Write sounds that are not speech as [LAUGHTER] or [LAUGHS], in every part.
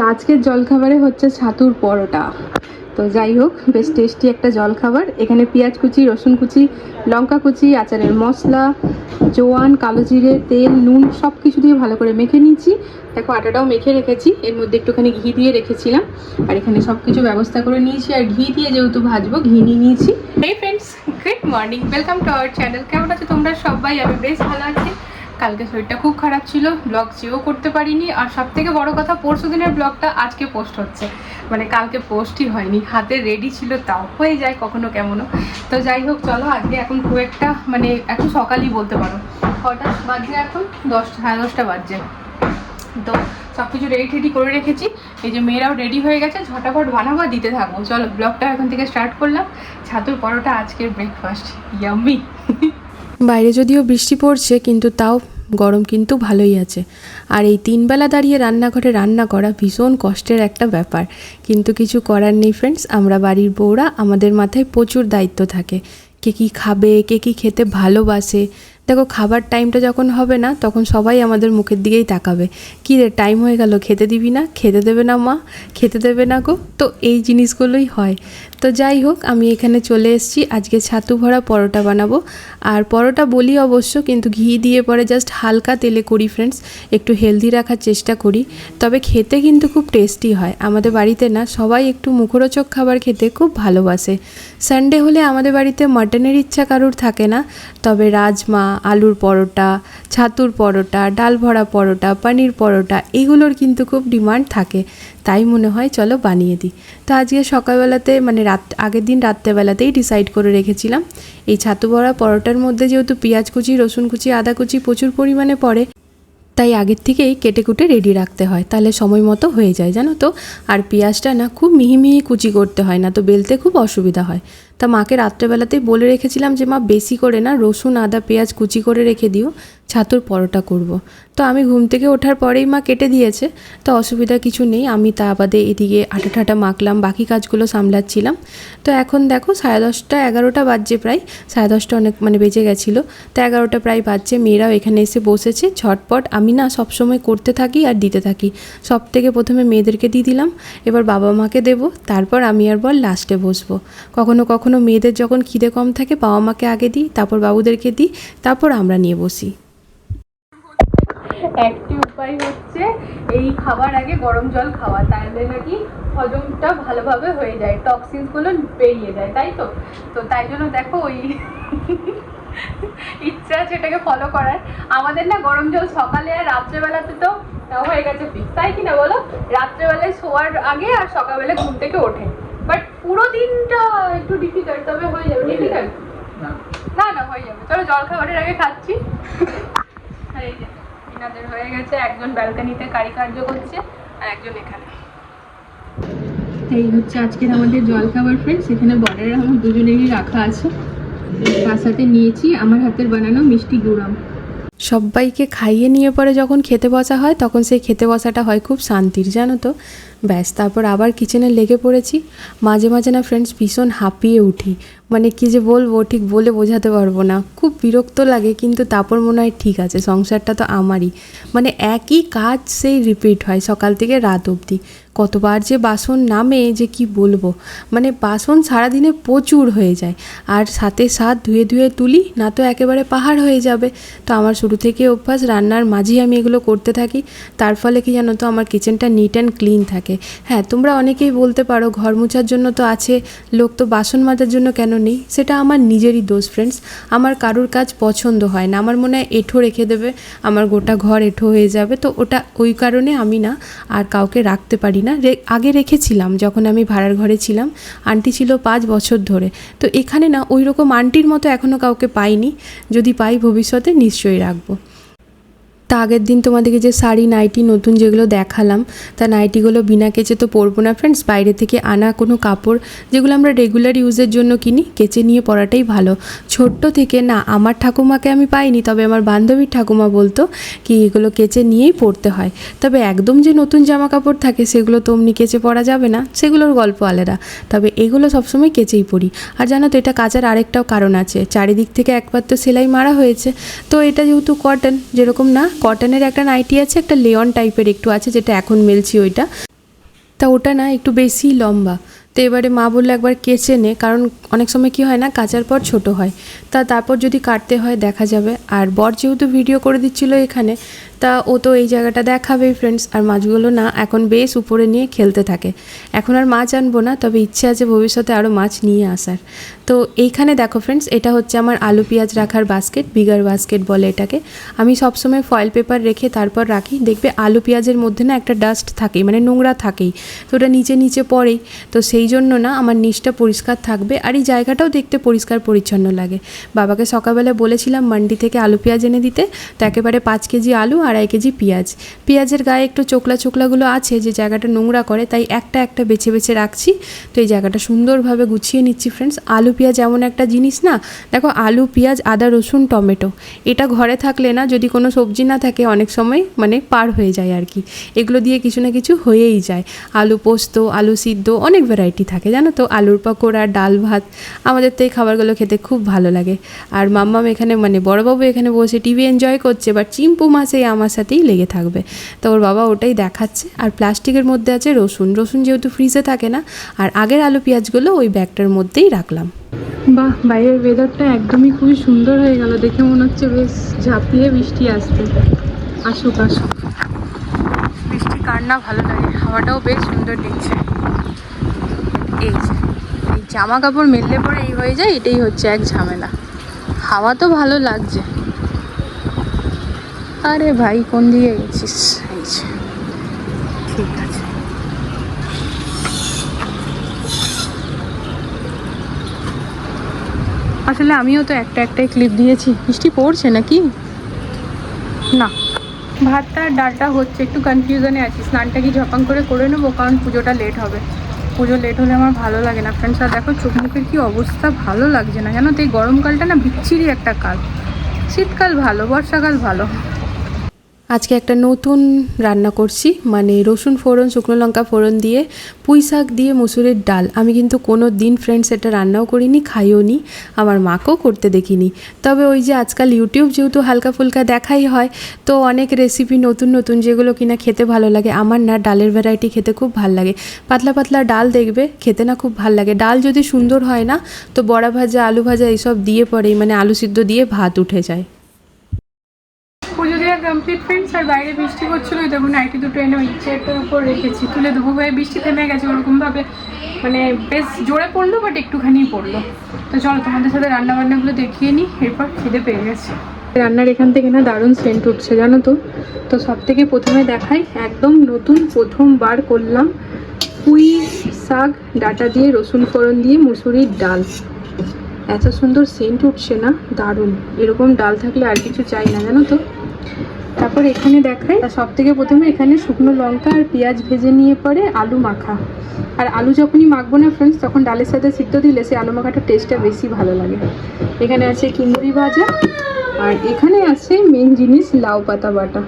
তো আজকের জলখাবারে হচ্ছে ছাতুর পরোটা। তো যাই হোক, বেশ টেস্টি একটা জলখাবার। এখানে পেঁয়াজ কুচি, রসুন কুচি, লঙ্কা কুচি, আচারের মশলা, জোয়ান, কালো জিরে, তেল, নুন সব কিছু দিয়ে ভালো করে মেখে নিয়েছি। দেখো, আটাটাও মেখে রেখেছি। এর মধ্যে একটুখানি ঘি দিয়ে রেখেছিলাম। আর এখানে সব কিছু ব্যবস্থা করে নিয়েছি। আর ঘি দিয়ে যেহেতু ভাজবো, ঘি নিয়ে নিয়েছি। Hey friends good morning welcome to our channel কেমন আছো তোমরা সবাই? আমি বেশ ভালো আছি। কালকে শরীরটা খুব খারাপ ছিল ব্লগ চেয়েও করতে পারিনি। আর সব থেকে বড় কথা, পরশু দিনের ব্লগটা আজকে পোস্ট হচ্ছে। মানে কালকে পোস্টই হয়নি, হাতে রেডি ছিল তাও। হয়ে যায় কখনো কেমনও। তো যাই হোক, চলো আজকে এখন খুব একটা মানে এখন সকালই বলতে পারো। কটা বাজছে এখন? দশটা, সাড়ে দশটা বাজছে। তো সব কিছু রেডি টেডি করে রেখেছি। এই যে মেয়েরাও রেডি হয়ে গেছে ঝটাফট বানাবো দিতে থাকব। চলো ব্লগটা এখন থেকে স্টার্ট করলাম। ছাতুর পরোটা আজকের ব্রেকফাস্ট ইয়াম্মি বাইরে যদিও বৃষ্টি পড়ছে, কিন্তু তাও গরম কিন্তু ভালোই আছে। আর এই তিনবেলা দাঁড়িয়ে রান্নাঘরে রান্না করা ভীষণ কষ্টের একটা ব্যাপার। কিন্তু কিছু করার নেই ফ্রেন্ডস আমরা বাড়ির বউরা আমাদের মাথায় প্রচুর দায়িত্ব থাকে। কে কী খাবে, কে কী খেতে ভালোবাসে। দেখো, খাবার টাইমটা যখন হবে না, তখন সবাই আমাদের মুখের দিকেই তাকাবে। কী রে টাইম হয়ে গেল, খেতে দিবি না? খেতে দেবে না মা? খেতে দেবে না গো? তো এই জিনিসগুলোই হয়। তো যাই হোক, আমি এখানে চলে এসেছি। আজকে ছাতু ভরা পরোটা বানাবো। আর পরোটা বলি অবশ্য, কিন্তু ঘি দিয়ে পরে জাস্ট হালকা তেলে করি ফ্রেন্ডস একটু হেলদি রাখার চেষ্টা করি। তবে খেতে কিন্তু খুব টেস্টি হয়। আমাদের বাড়িতে না, সবাই একটু মুখরোচক খাবার খেতে খুব ভালোবাসে। সানডে হলে আমাদের বাড়িতে মাটনের ইচ্ছা কারুর থাকে না। তবে রাজমা, আলুর পরোটা, ছাতুর পরোটা, ডাল ভরা পরোটা, পনির পরোটা, এগুলোর কিন্তু খুব ডিমান্ড থাকে। তাই মনে হয় চলো বানিয়ে দিই। তো আজকে সকালবেলাতে মানে রাত, আগের দিন রাত্রেবেলাতেই ডিসাইড করে রেখেছিলাম। এই ছাতু ভরা পরোটার মধ্যে যেহেতু পেঁয়াজ কুচি, রসুন কুচি, আদা কুচি প্রচুর পরিমাণে পড়ে, তাই আগের থেকেই কেটে কুটে রেডি রাখতে হয়। তাহলে সময় মতো হয়ে যায়, জানো তো? আর পেঁয়াজটা না খুব মিহি মিহি কুচি করতে হয় না, তো বেলতে খুব অসুবিধা হয়। তা মাকে রাত্রেবেলাতেই বলে রেখেছিলাম যে, মা, বেশি করে না, রসুন, আদা, পেঁয়াজ কুচি করে রেখে দিও, ছাতুর পরোটা করব। তো আমি ঘুম থেকে ওঠার পরেই মা কেটে দিয়েছে। তো অসুবিধা কিছু নেই, আমি তা বাদে এদিকে আটা ঠাটা মাখলাম, বাকি কাজগুলো সামলাচ্ছিলাম। তো এখন দেখো, সাড়ে দশটা এগারোটা বাজছে প্রায়, সাড়ে দশটা অনেক মানে বেজে গেছিল। তো এগারোটা প্রায় বাজছে, মেয়েরাও এখানে এসে বসেছে, ঝটপট। আমি না সবসময় করতে থাকি আর দিতে থাকি। সব থেকে প্রথমে মেয়েদেরকে দিয়ে দিলাম, এবার বাবা মাকে দেবো, তারপর আমি আর বল লাস্টে বসবো। কখনো কখনো মেয়েদের যখন খিদে কম থাকে বাবা মাকে আগে দিই, তারপর বাবুদেরকে দিই, তারপর আমরা নিয়ে বসি। একটি উপায় হচ্ছে এই খাবার আগে গরম জল খাওয়া। তাহলে নাকি হজমটা ভালোভাবে হয়ে যায় টক্সিনসগুলো বেরিয়ে যায়, তাই তো? তো তাই জন্য দেখো ওই [LAUGHS] ইচ্ছা আছে এটাকে ফলো করার। আমাদের না গরম জল সকালে আর রাত্রেবেলাতে তো হয়ে গেছে ফিক্স তাই কি না বলো? রাত্রেবেলায় শোয়ার আগে আর সকালবেলা ঘুম থেকে ওঠে। পুরো দিনটা একটু ডিফিকাল্ট তবে হয়ে যাবে ডিফিকাল্ট না। না হয়ে যাবে। চলো জল খাবারের আগে খাচ্ছি। আর [LAUGHS] এই যে ইনাদের হয়ে গেছে একজন ব্যালকানিতে কারিকার্য করছে আর একজন এখানে। এই হচ্ছে আজকের আমাদের জলখাবার ফ্রেন্ডস এখানে বর্ডারে আমার দুজনেরই রাখা আছে। তার সাথে নিয়েছি আমার হাতের বানানো মিষ্টি গুড়াম সবাইকে খাইয়ে নিয়ে পরে যখন খেতে বসা হয়, তখন সেই খেতে বসাটা হয় খুব শান্তির, জানো তো। ব্যাস, তারপর আবার কিচেনে লেগে পড়েছি। মাঝে মাঝে না ফ্রেন্ডস ভীষণ হাঁপিয়ে উঠি। মানে কি যে বলব, ঠিক বলে বোঝাতে পারব না। খুব বিরক্ত লাগে, কিন্তু তারপর মনে হয় ঠিক আছে, সংসারটা তো আমারই। মানে একই কাজ সেই রিপিট হয়, সকাল থেকে রাত অবধি। কতবার যে বাসন নামে যে কি বলব? মানে বাসন সারাদিনে প্রচুর হয়ে যায়। আর সাথে সাথ ধুয়ে ধুয়ে তুলি, না তো একেবারে পাহাড় হয়ে যাবে। তো আমার শুরু থেকে অভ্যাস, রান্নার মাঝেই আমি এগুলো করতে থাকি। তার ফলে কি জানো তো, আমার কিচেনটা নিট অ্যান্ড ক্লিন থাকে। হ্যাঁ তোমরা অনেকেই বলতে পারো, ঘর মোছার জন্য তো আছে, লোক তো বাসন মাজার জন্য কেন নেই? সেটা আমার নিজেরই দোষ ফ্রেন্ডস আমার কারুর কাজ পছন্দ হয় না। আমার মনে হয় এঁঠো রেখে দেবে। আমার গোটা ঘর এঁঠো হয়ে যাবে। তো ওটা ওই কারণে আমি না আর কাউকে রাখতে পারি না। রে- আগে রেখেছিলাম যখন আমি ভাড়ার ঘরে ছিলাম। আন্টি ছিল পাঁচ বছর ধরে। তো এখানে না ওই রকম আন্টির মতো এখনও কাউকে পাইনি। যদি পাই ভবিষ্যতে নিশ্চয়ই রাখব। তা আগের দিন তোমাদেরকে যে শাড়ি, নাইটি নতুন যেগুলো দেখালাম, তা নাইটিগুলো বিনা কেচে তো পরবো না ফ্রেন্ডস বাইরে থেকে আনা কোনো কাপড় যেগুলো আমরা রেগুলার ইউজের জন্য কিনি, কেচে নিয়ে পরাটাই ভালো। ছোট্ট থেকে না, আমার ঠাকুমাকে আমি পাইনি, তবে আমার বান্ধবীর ঠাকুমা বলতো কি এগুলো কেচে নিয়েই পরতে হয়। তবে একদম যে নতুন জামা কাপড় থাকে, সেগুলো তো অমনি কেচে পরা যাবে না, সেগুলোর গল্প আলাদা। তবে এগুলো সবসময় কেচেই পরি। আর জানো তো, এটা কাচার আরেকটাও কারণ আছে। চারিদিক থেকে একবার তো সেলাই মারা হয়েছে। তো এটা যেহেতু কটন যেরকম না কটনের একটা নাইটি আছে, একটা লেয়ন টাইপের একটু আছে, যেটা এখন মেলছি ওইটা। তা ওটা না, একটু বেশি লম্বা। তো এবারে মা বলল একবার কেচে নে, কারণ অনেক সময় কি হয় না, কাচার পর ছোট হয়। তা তারপর যদি কাটতে হয়, দেখা যাবে। আর বর যেহেতু ভিডিও করে দিচ্ছিল এখানে তা ও তো এই জায়গাটা দেখাবেই ফ্রেন্ডস আর মাছগুলো না, এখন বেশ উপরে নিয়ে খেলতে থাকে। এখন আর মাছ আনব না, তবে ইচ্ছে আছে ভবিষ্যতে আরও মাছ নিয়ে আসার। তো এইখানে দেখো ফ্রেন্ডস এটা হচ্ছে আমার আলু পেঁয়াজ রাখার বাস্কেট বিগার বাস্কেট বলে এটাকে। আমি সবসময় ফয়েল পেপার রেখে তারপর রাখি। দেখবে আলু পেঁয়াজের মধ্যে না একটা ডাস্ট থাকেই মানে নোংরা থাকেই। তো ওটা নিচে নিচে পড়েই। তো সেই জন্য না, আমার নিচটা পরিষ্কার থাকবে। আর এই জায়গাটাও দেখতে পরিষ্কার পরিচ্ছন্ন লাগে। বাবাকে সকালবেলা বলেছিলাম, মান্ডি থেকে আলু পেঁয়াজ এনে দিতে। তো একেবারে পাঁচ কেজি আলু আড়াই কেজি পেঁয়াজ। পেঁয়াজের গায়ে একটু চোকলা চোকলাগুলো আছে, যে জায়গাটা নোংরা করে, তাই একটা একটা বেছে বেছে রাখছি। তো এই জায়গাটা সুন্দরভাবে গুছিয়ে নিচ্ছি ফ্রেন্ডস আলু পেঁয়াজ এমন একটা জিনিস না, দেখো আলু, পেঁয়াজ, আদা, রসুন, টমেটো, এটা ঘরে থাকলে না যদি কোনো সবজি না থাকে, অনেক সময় মানে পার হয়ে যায় আর কি। এগুলো দিয়ে কিছু না কিছু হয়েই যায়। আলু পোস্ত, আলু সিদ্ধ, অনেক ভ্যারাইটি থাকে, জানো তো? আলুর পকোড়া, ডাল ভাত, আমাদের তো এই খাবারগুলো খেতে খুব ভালো লাগে। আর মাম্মাম এখানে মানে বড়বাবু এখানে বসে টিভি এনজয় করছে বাট চিম্পু মাসে আমার সাথেই লেগে থাকবে। তো ওর বাবা ওটাই দেখাচ্ছে। আর প্লাস্টিকের মধ্যে আছে রসুন। রসুন যেহেতু ফ্রিজে থাকে না আর আগের আলু পেঁয়াজগুলো ওই ব্যাগটার মধ্যেই রাখলাম। বাহ বাইরের ওয়েদারটা একদমই খুবই সুন্দর হয়ে গেল। দেখে মনে হচ্ছে বেশ ঝাঁপিয়ে বৃষ্টি আসছে। আসুক আসুক বৃষ্টি কার না ভালো লাগে। হাওয়াটাও বেশ সুন্দর দিচ্ছে। এই যে এই জামা কাপড় মেললে পরে এই হয়ে যায় এটাই হচ্ছে এক ঝামেলা। হাওয়া তো ভালো লাগছে। আরে ভাই, কোন দিকে গেছিস? ঠিক আছে। আসলে আমিও তো একটা একটাই ক্লিপ দিয়েছি। বৃষ্টি পড়ছে নাকি? না। ভাতটা আর ডালটা হচ্ছে, একটু কনফিউশনে আছি। স্নানটা কি ঝপাং করে করে নেব? কারণ পুজোটা লেট হবে। পুজো লেট হলে আমার ভালো লাগে না। ফ্রেন্ডস আর দেখো, চোখ মুখের কি অবস্থা ভালো লাগছে না। জানো তো, এই গরমকালটা না বিচ্ছিরি একটা কাল। শীতকাল ভালো, বর্ষাকাল ভালো। আজকে একটা নতুন রান্না করছি মানে রসুন ফোড়ন, শুকনো লঙ্কা ফোড়ন দিয়ে, পুঁই শাক দিয়ে মুসুরির ডাল। আমি কিন্তু কোনো দিন ফ্রেন্ডস এটা রান্নাও করিনি, খাইও নি, আমার মাকেও করতে দেখিনি। তবে ওই যে আজকাল ইউটিউব যেহেতু হালকা ফুলকা দেখাই হয়, তো অনেক রেসিপি নতুন নতুন যেগুলো কিনা খেতে ভালো লাগে। আমার না ডালের ভ্যারাইটি খেতে খুব ভালো লাগে। পাতলা পাতলা ডাল দেখবে, খেতে না খুব ভালো লাগে। ডাল যদি সুন্দর হয় না, তো বড়া ভাজা, আলু ভাজা এইসব দিয়ে পরেই মানে আলু সিদ্ধ দিয়ে ভাত উঠে যায়। পুজো কমপ্লিট ফ্রেন্ডস আর বাইরে বৃষ্টি হচ্ছিল ওই দেখুন নাইটি দুটো এনে ওই চেয়ারটার উপর রেখেছি। তুলে দেবো ভাই, বৃষ্টি থেমে গেছে ওরকমভাবে। মানে বেশ জোরে পড়ল বাট একটুখানি পড়ল। তো চলো, তোমাদের সাথে রান্না বান্নাগুলো দেখিয়ে নিই, এরপর খিদে পেয়ে গেছে। রান্নার এখান থেকে না দারুণ সেন্ট উঠছে, জানো তো? তো সব থেকে প্রথমে দেখাই, একদম নতুন প্রথমবার করলাম পুঁই শাক, ডাটা দিয়ে রসুন ফোড়ন দিয়ে মুসুরির ডাল। এত সুন্দর সেন্ট উঠছে না, দারুণ। এরকম ডাল থাকলে আর কিছু চাই না, জানো তো? তারপর এখানে দেখাই সব থেকে প্রথমে এখানে শুকনো লঙ্কা আর পেঁয়াজ ভেজে নিয়ে পরে আলু মাখা। আর আলু যখনই মাখবো না ফ্রেন্ডস তখন ডালের সাথে সিদ্ধ দিলে সেই আলু মাখাটার টেস্টটা বেশি ভালো লাগে। এখানে আছে কিমুরি ভাজা, আর এখানে আছে মেন জিনিস লাউ পাতা বাটা।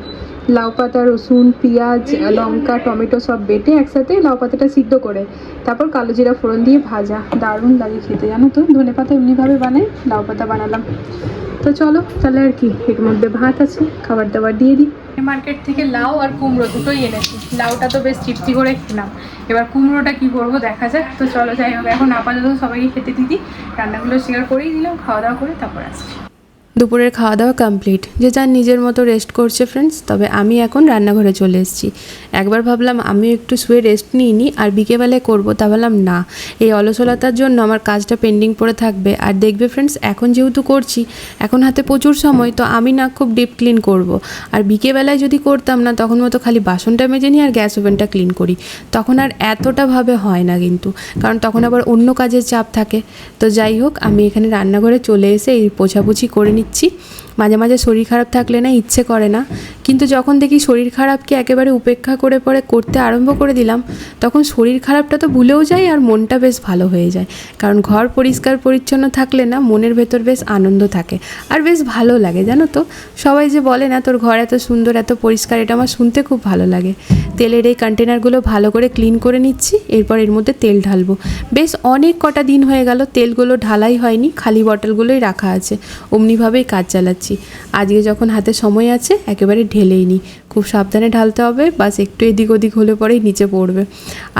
লাউ পাতা, রসুন, পেঁয়াজ, লঙ্কা, টমেটো সব বেটে একসাথে লাউ পাতাটা সিদ্ধ করে, তারপর কালো জিরা ফোড়ন দিয়ে ভাজা। দারুণ লাগে খেতে, জানো তো? ধনে পাতা এমনিভাবে বানাই, লাউ পাতা বানালাম। তো চলো, তাহলে আর কি, এর মধ্যে ভাত আছে, খাবার দাবার দিয়ে দিই। মার্কেট থেকে লাউ আর কুমড়ো দুটোই এনেছি। লাউটা তো বেশ চিপচি করে খেলাম। এবার কুমড়োটা কি করব দেখা যাক। তো চলো, যাই হোক, এখন আপাতত সবাইকে খেতে দিদি। রান্নাগুলো শেয়ার করেই দিলাম, খাওয়া দাওয়া করে তারপর আসছি। দুপুরের খাওয়া দাওয়া কমপ্লিট যে যার নিজের মতো রেস্ট করছে ফ্রেন্ডস তবে আমি এখন রান্নাঘরে চলে এসেছি। একবার ভাবলাম আমি একটু শুয়ে রেস্ট নিই নি, আর বিকেবেলায় করব তা ভাবলাম না। এই অলসলতার জন্য আমার কাজটা পেন্ডিং পড়ে থাকবে। আর দেখবে ফ্রেন্ডস এখন যেহেতু করছি, এখন হাতে প্রচুর সময়, তো আমি না খুব ডিপ ক্লিন করব। আর বিকেবেলায় যদি করতাম না, তখন মতো খালি বাসনটা মেজে নিই আর গ্যাস ওভেনটা ক্লিন করি। তখন আর এতটা ভাবে হয় না কিন্তু। কারণ তখন আবার অন্য কাজের চাপ থাকে। তো যাই হোক, আমি এখানে রান্নাঘরে চলে এসে এই পোছাপুছি করে নিচ্ছি। মাঝে মাঝে শরীর খারাপ থাকলে না ইচ্ছে করে না। কিন্তু যখন দেখি শরীর খারাপকে একেবারে উপেক্ষা করে পরে করতে আরম্ভ করে দিলাম, তখন শরীর খারাপটা তো ভুলেও যায় আর মনটা বেশ ভালো হয়ে যায়। কারণ ঘর পরিষ্কার পরিচ্ছন্ন থাকলে না মনের ভেতর বেশ আনন্দ থাকে আর বেশ ভালো লাগে, জানো তো? সবাই যে বলে না, তোর ঘর এত সুন্দর, এত পরিষ্কার, এটা আমার শুনতে খুব ভালো লাগে। তেলের এই কন্টেনারগুলো ভালো করে ক্লিন করে নিচ্ছি, এরপর এর মধ্যে তেল ঢালবো। বেশ অনেক কটা দিন হয়ে গেল তেলগুলো ঢালাই হয়নি, খালি বটলগুলোই রাখা আছে। অমনিভাবেই কাজ চালাচ্ছি। আজকে যখন হাতে সময় আছে, একেবারে ঢেলেই নিই খুব সাবধানে ঢালতে হবে, বাস একটু এদিক ওদিক হলে পরেই নিচে পড়বে।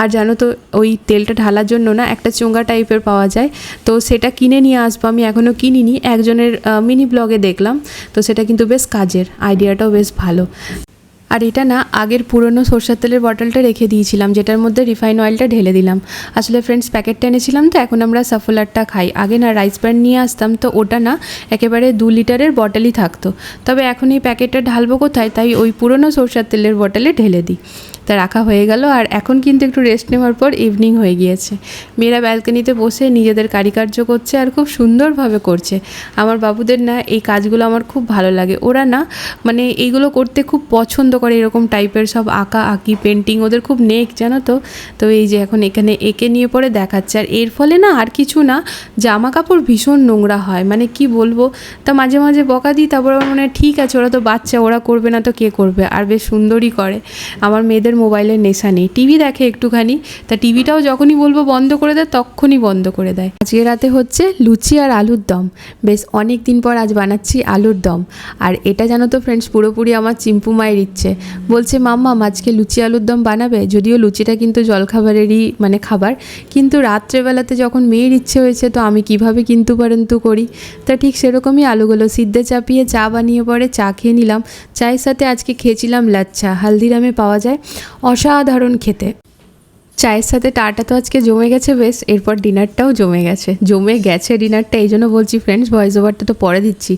আর জানো তো, ওই তেলটা ঢালার জন্য না একটা চোঙ্গা টাইপের পাওয়া যায়। তো সেটা কিনে নিয়ে আসব, আমি এখনও কিনিনি। একজনের মিনি ব্লগে দেখলাম। তো সেটা কিন্তু বেশ কাজের, আইডিয়াটাও বেশ ভালো। আর এটা না আগের পুরনো সরষের তেলের বটলটা রেখে দিয়েছিলাম, যেটার মধ্যে রিফাইন অয়েলটা ঢেলে দিলাম। আসলে ফ্রেন্ডস প্যাকেটটা এনেছিলাম তো, এখন আমরা সাফোলারটা খাই। আগে না রাইস ব্র্যান্ড নিয়ে আসতাম তো, ওটা না একেবারে দু লিটারের বটলই থাকতো। তবে এখন এই প্যাকেটটা ঢালবো কোথায়, তাই ওই পুরনো সরষের তেলের বটলে ঢেলে দিই। তা রাখা হয়ে গেল আর এখন কিন্তু একটু রেস্ট নেওয়ার পর ইভিনিং হয়ে গিয়েছে। মেয়েরা ব্যালকনিতে বসে নিজেদের কারিকার্য করছে আর খুব সুন্দরভাবে করছে। আমার বাবুদের না এই কাজগুলো আমার খুব ভালো লাগে। ওরা না মানে এইগুলো করতে খুব পছন্দ করে এরকম টাইপের সব আঁকা, আঁকি পেন্টিং ওদের খুব নেক, জানো তো? তো এই যে এখন এখানে এঁকে নিয়ে পরে দেখাচ্ছে। আর এর ফলে না আর কিছু না জামা কাপড় ভীষণ নোংরা হয়। মানে কি বলব? তা মাঝে মাঝে বকা দিই, তারপর আমার মনে হয়, ঠিক আছে, ওরা তো বাচ্চা, ওরা করবে না তো কে করবে? আর বেশ সুন্দরই করে। আমার মেয়েদের মোবাইলের নেশা নেই। টিভি দেখে একটুখানি। তা টিভিটাও যখনই বলব বন্ধ করে দেয়, তখনই বন্ধ করে দেয়। আজকে রাতে হচ্ছে লুচি আর আলুর দম। বেশ অনেক দিন পর আজ বানাচ্ছি আলুর দম। আর এটা জানো তো ফ্রেন্ডস পুরোপুরি আমার চিম্পু মায়ের ইচ্ছে। বলছে, মাম্মা, আজকে লুচি আলুর দম বানাবে? যদিও লুচিটা কিন্তু জলখাবারেরই মানে খাবার। কিন্তু রাত্রেবেলাতে যখন মেয়ের ইচ্ছে হয়েছে, তো আমি কীভাবে কিন্তু পরন্তু করি? তা ঠিক সেরকমই আলুগুলো সিদ্ধে চাপিয়ে চা বানিয়ে পরে চা খেয়ে নিলাম। চায়ের সাথে আজকে খেয়েছিলাম লাচ্ছা। হালদিরামে পাওয়া যায়। অসাধারণ খেতে। চায়ের সাথে টাটা তো আজকে জমে গেছে বেশ, এরপর ডিনারটাও জমে গেছে। জমে গেছে ডিনারটা, এই জন্য বলছি ফ্রেন্ডস ভয়েস ওভারটা তো পরে দিচ্ছি।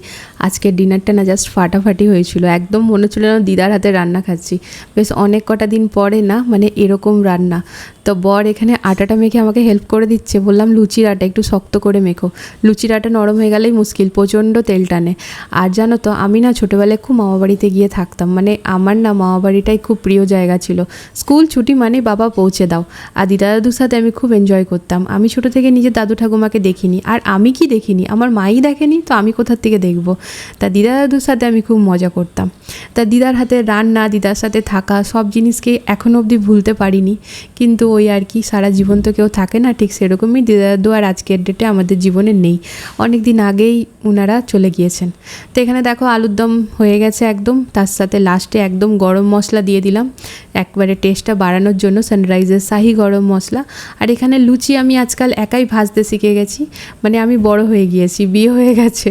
আজকের ডিনারটা না জাস্ট ফাটাফাটি হয়েছিল। একদম মনে হচ্ছিল না দিদার হাতে রান্না খাচ্ছি। বেশ অনেক কটা দিন পরে না মানে এরকম রান্না। তো বর এখানে আটাটা মেখে আমাকে হেল্প করে দিচ্ছে। বললাম, লুচির আটা একটু শক্ত করে মেখো। লুচির আটা নরম হয়ে গেলেই মুশকিল, প্রচণ্ড তেল টানে। আর জানো তো, আমি না ছোটোবেলায় খুব মামাবাড়িতে গিয়ে থাকতাম। মানে আমার না মামাবাড়িটাই খুব প্রিয় জায়গা ছিল। স্কুল ছুটি মানে বাবা পৌঁছে দাও। আর দিদা দাদুর সাথে আমি খুব এনজয় করতাম। আমি ছোটো থেকে নিজের দাদু ঠাকুমাকে দেখিনি। আর আমি কি দেখিনি? আমার মাই দেখেনি, তো আমি কোথার থেকে দেখব? তা দিদা দাদুর সাথে আমি খুব মজা করতাম। তা দিদার হাতে রান্না, দিদার সাথে থাকা সব জিনিসকে এখনও অবধি ভুলতে পারিনি। কিন্তু ওই আর কি সারা জীবন তো কেউ থাকে না, ঠিক সেরকমই দিদা দাদু আর আজকের ডেটে আমাদের জীবনে নেই। অনেক দিন আগেই ওনারা চলে গিয়েছেন। তো এখানে দেখো আলুর দম হয়ে গেছে একদম, তার সাথে লাস্টে একদম গরম মশলা দিয়ে দিলাম। একবারে টেস্টটা বাড়ানোর জন্য সানরাইজের শাহি গরম মশলা। আর এখানে লুচি আমি আজকাল একাই ভাজতে শিখে গেছি। মানে আমি বড় হয়ে গিয়েছি, বিয়ে হয়ে গেছে।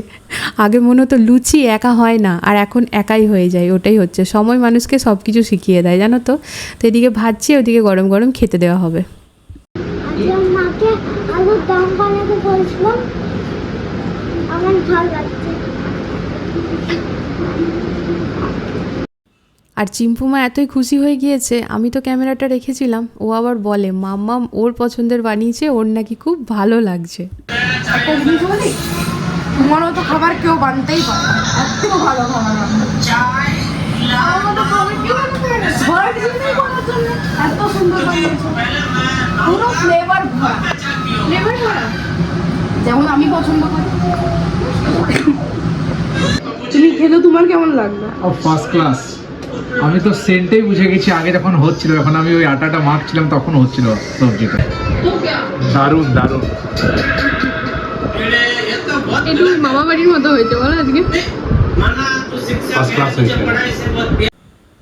আগে মনে হতো লুচি একা হয় না আর এখন একাই হয়ে যায় ওটাই হচ্ছে। সময় মানুষকে সব কিছু শিখিয়ে দেয় জানো তো? তো এদিকে ভাজছি ওদিকে গরম গরম খেতে দেওয়া হবে। আমার ভালো লাগছে। আর চিম্পুমা এতই খুশি হয়ে গিয়েছে আমি তো ক্যামেরাটা রেখেছিলাম ও আবার বলে মাম্মাম ওর পছন্দের বানিয়েছে ওর নাকি খুব ভালো লাগছে। বলি? তোমার মতো খাবার কেউ বানতেই পারে। এর থেকেও ভালো খাবার এত সুন্দর পুরো ফ্লেভার ফ্লেভার যেমন আমি পছন্দ করি। তুমি খেলে তোমার কেমন লাগবে ও ফার্স্ট ক্লাস আমি তো সেন্টেই বুঝে গেছি আগে যখন হচ্ছিল যখন আমি ওই আটাটা মাখছিলাম তখন হচ্ছিল সবজিটা। দারুণ দারুণ। একটু মামা বাড়ির মতো হয়েছে? বলো আজকে। ফার্স্ট ক্লাস হয়েছিল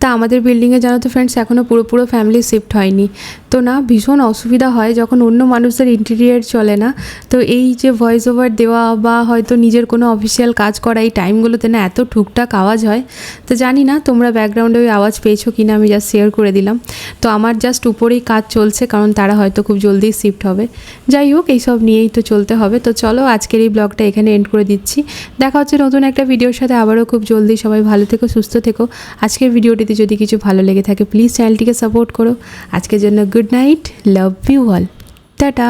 তা আমাদের বিল্ডিংয়ে জানো তো ফ্রেন্ডস এখনও পুরোপুরো পুরো ফ্যামিলি শিফট হয়নি। তো না, ভীষণ অসুবিধা হয় যখন অন্য মানুষদের ইন্টেরিয়ার চলে না। তো এই যে ভয়েস ওভার দেওয়া বা হয়তো নিজের কোনো অফিসিয়াল কাজ করা, এই টাইমগুলোতে না এত টুকটাক আওয়াজ হয়। তো জানি না তোমরা ব্যাকগ্রাউন্ডে ওই আওয়াজ পেয়েছ কি না আমি জাস্ট শেয়ার করে দিলাম। তো আমার জাস্ট উপরেই কাজ চলছে, কারণ তারা হয়তো খুব জলদি শিফট হবে। যাই হোক এইসব নিয়েই তো চলতে হবে। তো চলো, আজকের এই ব্লগটা এখানে এন্ড করে দিচ্ছি। দেখা হচ্ছে নতুন একটা ভিডিওর সাথে। আবারও খুব জলদি সবাই ভালো থেকো, সুস্থ থেকো। আজকের ভিডিওটিতে যদি কিছু ভালো লেগে থাকে প্লিজ চ্যানেলটিকে সাপোর্ট করো। আজকের জন্য good night love you all tata